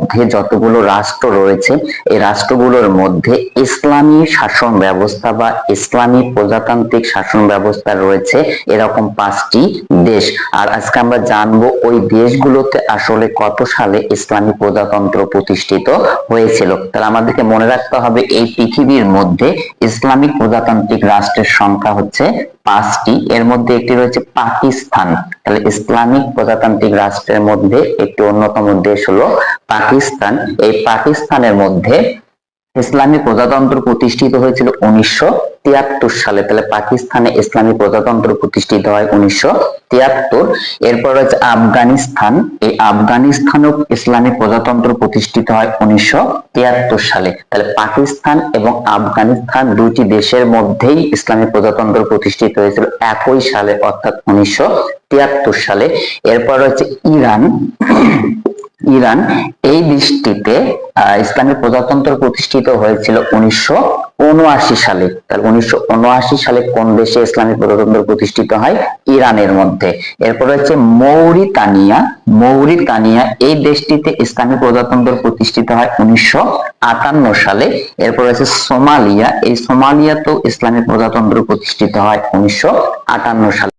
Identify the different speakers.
Speaker 1: মধ্যে যতগুলো রাষ্ট্র রয়েছে, এই রাষ্ট্রগুলোর মধ্যে ইসলামী শাসন ব্যবস্থা বা ইসলামী প্রজাতান্ত্রিক শাসন ব্যবস্থা রয়েছে, এরকম পাঁচটি দেশ। আর আজকে আমরা জানব ওই দেশগুলোতে আসলে কত সালে ইসলামী প্রজাতন্ত্র প্রতিষ্ঠিত হয়েছিল। তাহলে আমাদেরকে মনে রাখতে হবে, এই পৃথিবীর মধ্যে ইসলামিক প্রজাতান্ত্রিক রাষ্ট্রের সংখ্যা হচ্ছে পাঁচটি। এর মধ্যে একটি রয়েছে পাকিস্তান। তাহলে ইসলামিক প্রজাতান্ত্রিক রাষ্ট্রের মধ্যে একটি অন্যতম দেশ হলো পাকিস্তান। এই পাকিস্তানের মধ্যে ইসলামী প্রজাতন্ত্র প্রতিষ্ঠিত হয়েছিল উনিশশো তিয়াত্তর সালে। তাহলে পাকিস্তানে ইসলামী প্রজাতন্ত্র প্রতিষ্ঠিত হয় উনিশশো তিয়াত্তর এরপর হচ্ছে আফগানিস্তান। এই আফগানিস্তানও ইসলামী প্রজাতন্ত্র প্রতিষ্ঠিত হয় উনিশশো তিয়াত্তর সালে। তাহলে পাকিস্তান এবং আফগানিস্তান দুইটি দেশের মধ্যেই ইসলামী প্রজাতন্ত্র প্রতিষ্ঠিত হয়েছিল একই সালে অর্থাৎ উনিশশো তিয়াত্তর সালে। এরপর রয়েছে ইরান। ইরান এই দেশটিতে আহ, ইসলামী প্রজাতন্ত্র প্রতিষ্ঠিত হয়েছিল উনিশশো উনআশি সালে, তাহলে উনিশশো উনআশি সালে কোন দেশে ইসলামী প্রজাতন্ত্র প্রতিষ্ঠিত হয়? ইরানের মধ্যে। এরপর হচ্ছে মৌরিতানিয়া। মৌরিতানিয়া এই দেশটিতে ইসলামী প্রজাতন্ত্র প্রতিষ্ঠিত হয় উনিশশো আটান্ন সালে। এরপর আছে সোমালিয়া। এই সোমালিয়াতেও ইসলামী প্রজাতন্ত্র প্রতিষ্ঠিত হয় উনিশশো আটান্ন সালে।